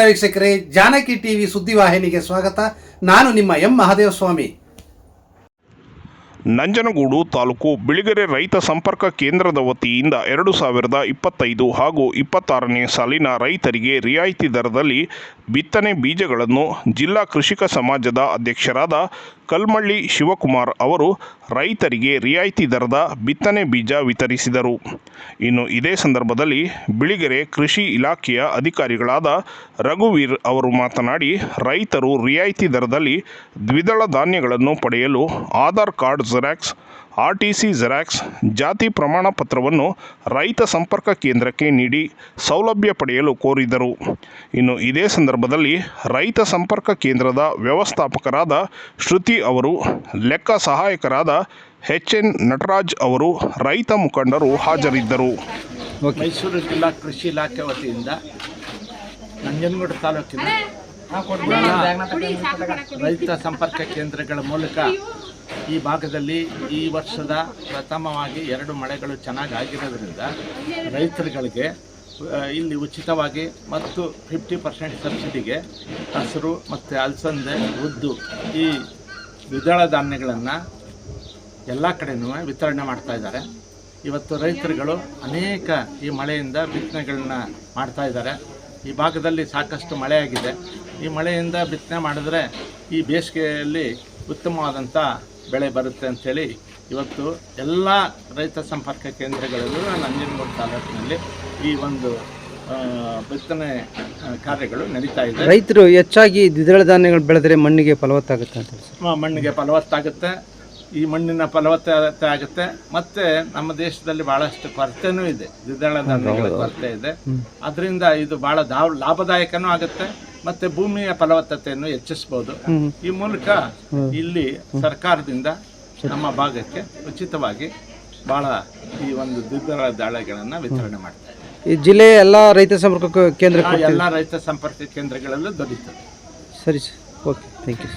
ವೀಕ್ಷಕರೇ, ಜಾನಕಿ ಟಿವಿ ಸುದ್ದಿವಾಹಿನಿಗೆ ಸ್ವಾಗತ. ನಾನು ನಿಮ್ಮ ಎಂ ಮಹಾದೇವಸ್ವಾಮಿ. ನಂಜನಗೂಡು ತಾಲೂಕು ಬಿಳಿಗೆರೆ ರೈತ ಸಂಪರ್ಕ ಕೇಂದ್ರದ ವತಿಯಿಂದ ಎರಡು ಸಾವಿರದ ಇಪ್ಪತ್ತೈದು ಹಾಗೂ ಇಪ್ಪತ್ತಾರನೇ ಸಾಲಿನ ರೈತರಿಗೆ ರಿಯಾಯಿತಿ ದರದಲ್ಲಿ ಬಿತ್ತನೆ ಬೀಜಗಳನ್ನು ಜಿಲ್ಲಾ ಕೃಷಿಕ ಸಮಾಜದ ಅಧ್ಯಕ್ಷರಾದ ಕಲ್ಮಳ್ಳಿ ಶಿವಕುಮಾರ್ ಅವರು ರೈತರಿಗೆ ರಿಯಾಯಿತಿ ದರದ ಬಿತ್ತನೆ ಬೀಜ ವಿತರಿಸಿದರು. ಇನ್ನು ಇದೇ ಸಂದರ್ಭದಲ್ಲಿ ಬಿಳಿಗೆರೆ ಕೃಷಿ ಇಲಾಖೆಯ ಅಧಿಕಾರಿಗಳಾದ ರಘುವೀರ್ ಅವರು ಮಾತನಾಡಿ, ರೈತರು ರಿಯಾಯಿತಿ ದರದಲ್ಲಿ ದ್ವಿದಳ ಧಾನ್ಯಗಳನ್ನು ಪಡೆಯಲು Aadhaar card, xerox R T C xerox ಜಾತಿ ಪ್ರಮಾಣ ಪತ್ರವನ್ನು ರೈತ ಸಂಪರ್ಕ ಕೇಂದ್ರಕ್ಕೆ ನೀಡಿ ಸೌಲಭ್ಯ ಪಡೆಯಲು ಕೋರಿದರು. ಇನ್ನು ಇದೇ ಸಂದರ್ಭದಲ್ಲಿ ರೈತ ಸಂಪರ್ಕ ಕೇಂದ್ರದ ವ್ಯವಸ್ಥಾಪಕರಾದ ಶ್ರುತಿ ಅವರು ಲೆಕ್ಕ ಸಹಾಯಕರಾದ ಎಚ್ ಎನ್ ನಟರಾಜ್ ಅವರು ರೈತ ಮುಖಂಡರು ಹಾಜರಿದ್ದರು. ಮೈಸೂರು ಜಿಲ್ಲಾ ಕೃಷಿ ಇಲಾಖೆ ವತಿಯಿಂದ ನಂಜನಗೂಡು ತಾಲೂಕಿನ ರೈತ ಸಂಪರ್ಕ ಕೇಂದ್ರಗಳ ಮೂಲಕ ಈ ಭಾಗದಲ್ಲಿ ಈ ವರ್ಷದ ಪ್ರಥಮವಾಗಿ ಎರಡು ಮಳೆಗಳು ಚೆನ್ನಾಗಿ ಆಗಿರೋದ್ರಿಂದ ರೈತರುಗಳಿಗೆ ಇಲ್ಲಿ ಉಚಿತವಾಗಿ ಮತ್ತು ಫಿಫ್ಟಿ ಪರ್ಸೆಂಟ್ ಸಬ್ಸಿಡಿಗೆ ಹಸಿರು ಮತ್ತು ಅಲಸಂದೆ, ಉದ್ದು ಈ ದ್ವಿದಳ ಧಾನ್ಯಗಳನ್ನು ಎಲ್ಲ ಕಡೆನೂ ವಿತರಣೆ ಮಾಡ್ತಾಯಿದ್ದಾರೆ ಇವತ್ತು ರೈತರುಗಳು ಅನೇಕ ಈ ಮಳೆಯಿಂದ ಬಿತ್ತನೆಗಳನ್ನ ಮಾಡ್ತಾ ಇದ್ದಾರೆ. ಈ ಭಾಗದಲ್ಲಿ ಸಾಕಷ್ಟು ಮಳೆಯಾಗಿದೆ ಈ ಮಳೆಯಿಂದ ಬಿತ್ತನೆ ಮಾಡಿದ್ರೆ ಈ ಬೇಸಿಗೆಯಲ್ಲಿ ಉತ್ತಮವಾದಂಥ ಬೆಳೆ ಬರುತ್ತೆ ಅಂಥೇಳಿ ಇವತ್ತು ಎಲ್ಲ ರೈತ ಸಂಪರ್ಕ ಕೇಂದ್ರಗಳಲ್ಲೂ ನಂಜನಗೂಡು ತಾಲೂಕಿನಲ್ಲಿ ಈ ಒಂದು ಬಿತ್ತನೆ ಕಾರ್ಯಗಳು ನಡೀತಾ ಇದೆ. ರೈತರು ಹೆಚ್ಚಾಗಿ ದ್ವಿದಳ ಧಾನ್ಯಗಳು ಬೆಳೆದ್ರೆ ಮಣ್ಣಿಗೆ ಫಲವತ್ತಾಗುತ್ತೆ ಅಂತ ಹೇಳಿ ಮಣ್ಣಿಗೆ ಫಲವತ್ತಾಗುತ್ತೆ. ಈ ಮಣ್ಣಿನ ಫಲವತ್ತತೆ ಆಗುತ್ತೆ. ಮತ್ತೆ ನಮ್ಮ ದೇಶದಲ್ಲಿ ಬಹಳಷ್ಟು ಕೊರತೆನೂ ಇದೆ. ದ್ವಿದಳ ಧಾನ್ಯಗಳ ಕೊರತೆ ಇದೆ. ಅದರಿಂದ ಇದು ಬಹಳ ದಾವ್ ಲಾಭದಾಯಕನೂ ಆಗುತ್ತೆ. ಮತ್ತೆ ಭೂಮಿಯ ಫಲವತ್ತತೆಯನ್ನು ಹೆಚ್ಚಿಸಬಹುದು ಈ ಮೂಲಕ ಇಲ್ಲಿ ಸರ್ಕಾರದಿಂದ ನಮ್ಮ ಭಾಗಕ್ಕೆ ಉಚಿತವಾಗಿ ಬಹಳ ಈ ಒಂದು ದ್ವಿದಳ ದಾಳಿಗಳನ್ನ ವಿತರಣೆ ಮಾಡ್ತಾರೆ. ಈ ಜಿಲ್ಲೆಯ ಎಲ್ಲ ರೈತ ಸಂಪರ್ಕ ಕೇಂದ್ರ ಎಲ್ಲ ರೈತ ಸಂಪರ್ಕ ಕೇಂದ್ರಗಳಲ್ಲೂ ದೊರೆಯುತ್ತದೆ ಸರಿ ಸರ್. Okay thank you